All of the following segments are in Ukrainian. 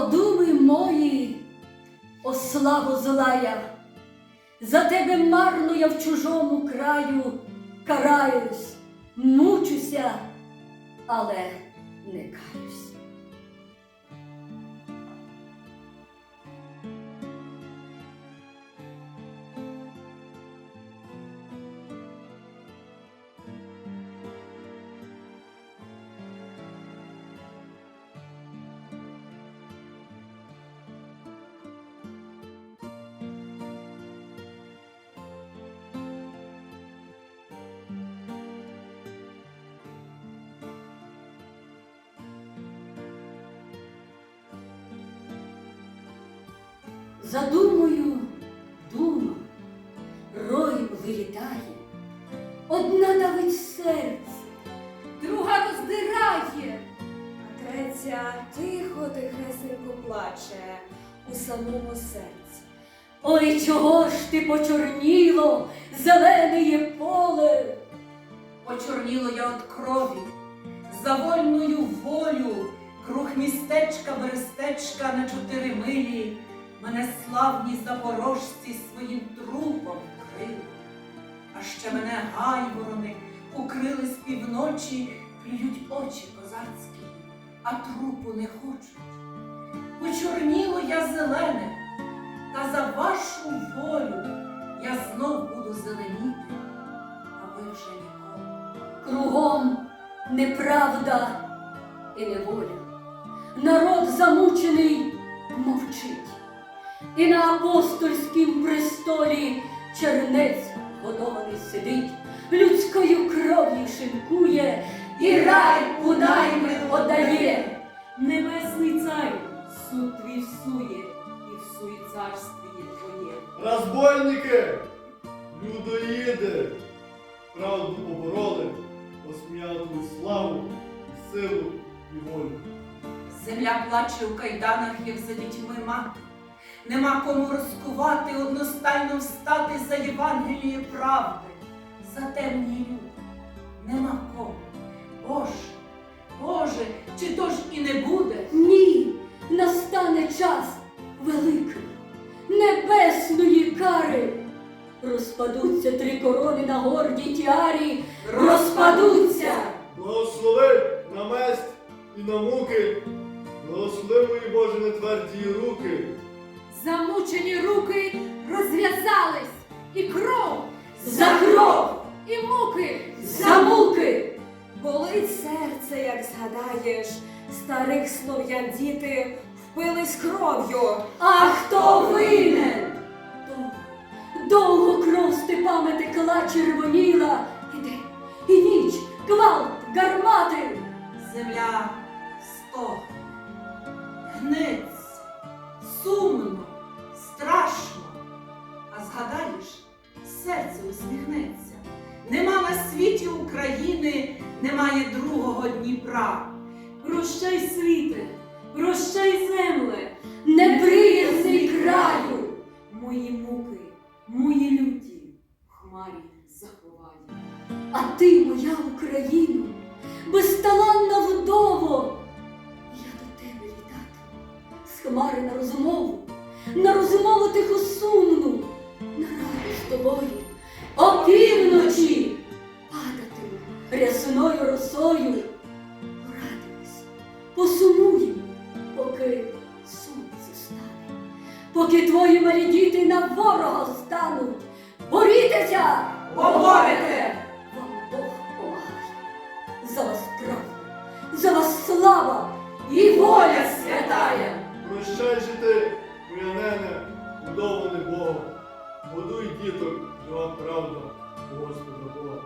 думи мої, о славу злая, за тебе марно я в чужому краю караюсь, мучуся, але не каюсь. За думою дума, рою вилітає, одна давить серце, друга роздирає, А третя тихо тихесенько плаче у самому серці. Ой, чого ж ти почорніло, зелене є поле? Почорніло я от крові, за вольною волю, круг містечка берестечка на чотири мене славні запорожці своїм трупом вкрили. А ще мене гайворони укрили з півночі, плюють очі козацькі, а трупу не хочуть. Почорніло я зелене, та за вашу волю я знов буду зеленіти, а ви вже ніколи. Кругом неправда і неволя. Народ замучений мовчить. І на апостольськім престолі чернець годований сидить, людською кров'ю шинкує, і рай у найми отдає. Небесний царю, суд твій всує, і всує царствіє твоє. Розбойники, людоїди, правду побороли, осміяли твою славу, і силу і волю. Земля плаче у кайданах, як за дітьми мати. Нема кому розкувати, одностайно встати за Євангеліє правди, за темні люди. Нема кому. Боже, Боже, чи то ж і не буде? Ні, настане час великий, небесної кари. Розпадуться три корони на гордій тіарі, розпадуться. Благослови на месть і на муки, благослови мої Боже нетверді руки. Замучені руки розв'язались, і кров, За кров, і муки. за муки. Болить серце, як згадаєш, старих слов'ян діти впились кров'ю. А хто винен? Довго, кров степами текла червоніла, Дніпра. Прощай, світе, прощай, земле, Неприязний краю, мої муки, мої люті, хмарі заховає. а ти, моя Україно, безталанна вдово. Я до тебе літатиму, з хмари на розмову, на розмову тихо сумну, на раду з тобою, опівночі падатиму рясною росою. Поки твої малі діти на ворога стануть. Борітеся! Поборете! Вам Бог помагає. За вас правда, за вас слава і воля святая. Прощай же ти, моя нене, удоволений Богом. Годуй діток, жива правда, Господа Бога.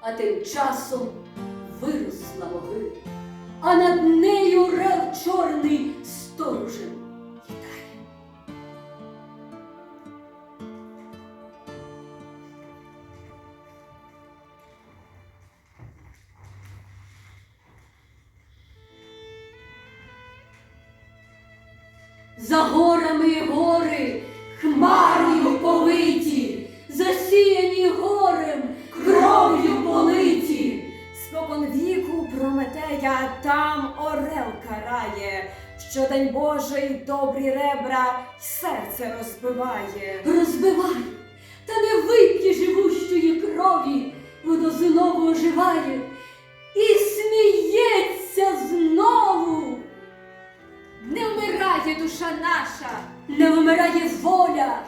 А тим часом виросла могила, а над нею рев чорний сторожем За горами гори, хмарою повиті, засіяні горем, кров'ю политі. Спокон віку Прометея там орел карає, що день Божий добрі ребра серце розбиває. розбивай, та не вип'є живущої крові, воно знову оживає і сміється знову. Не вмирає душа наша, Не вмирає воля,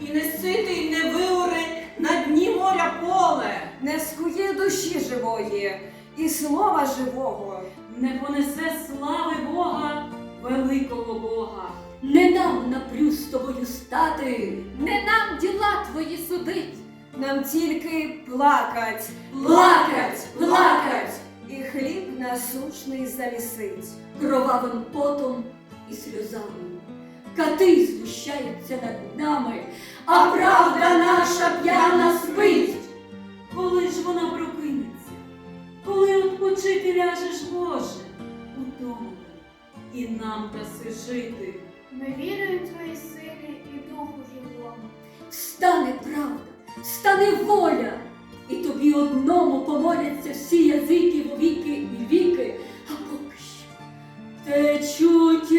І не ситий, не виури на дні моря поле. не скує душі живої і слова живого. Не понесе слави Бога, великого Бога. не нам напрю з тобою стати, Не нам діла твої судить, нам тільки плакать, плакать, плакать, і хліб насущний замісить. кровавим потом і сльозами. Кати знущаються над нами, а правда наша п'яна спить. Коли ж вона прокинеться? Коли odpoчити ляжеш, Боже, утомлений, і нам даси жити. Ми віримо твої сили і духу живому. Встане правда, встане воля, і тобі одному помоляться всі язики вовіки і віки, а поки що течуть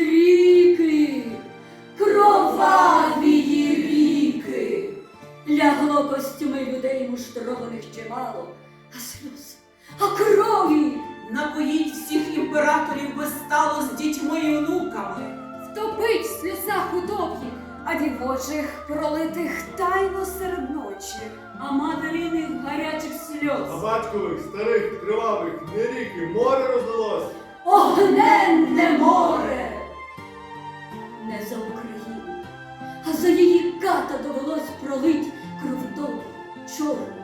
пролитих тайно серед ночі. А материних гарячих А сльоз. батькових, старих, кривавих, не ріки, море роздалось. Огненне море. Не за Україну, а за її ката довелось пролить кров довгу, чорну,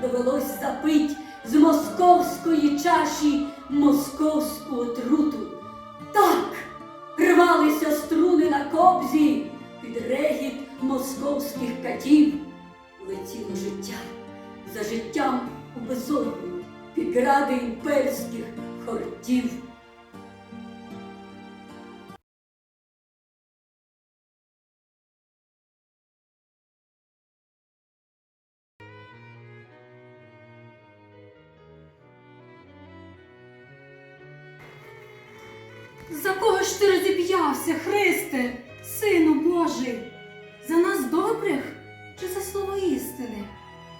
довелось запить з московської чаші московську отруту. Так рвалися струни на кобзі московських катів. Летіло життя за життям у безодню під гради імперських хортів. За кого ж ти розіп'явся, Христе, Сину Божий? За нас добрих чи за слово істини?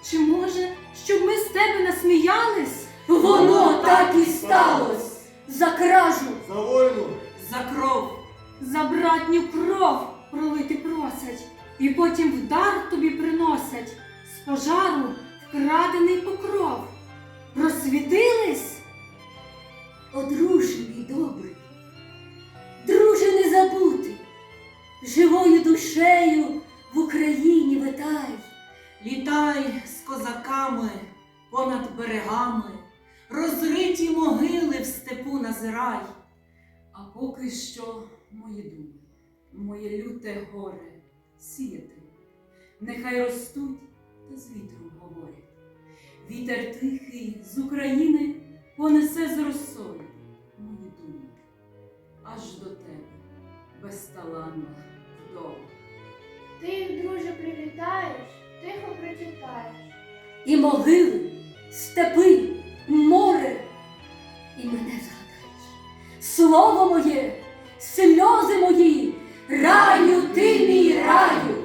Чи може, щоб ми з тебе насміялись? Воно так і сталось. За кражу, За войну, За кров. За братню кров пролити просять, і потім в дар тобі приносять з пожару вкрадений покров. Розсвітились? одружений душею в Україні витай. Літай з козаками понад берегами, розриті могили в степу назирай. А поки що мої думи, моє люте горе сіяти. Нехай ростуть та з вітром говорять. Вітер тихий з України понесе з росою мої думи, аж до тебе, безталанна І могили, степи, море, і мене згадаєш. Слово моє, сльози мої, раю ти мій раю.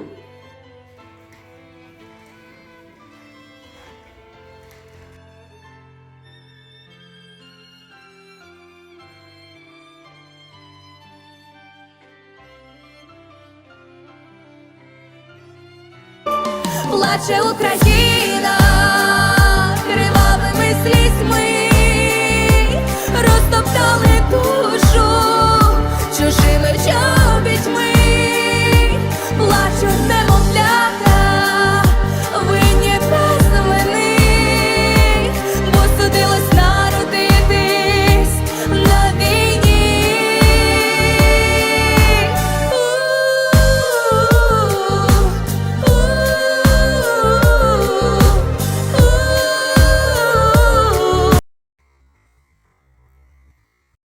Плаче Україна.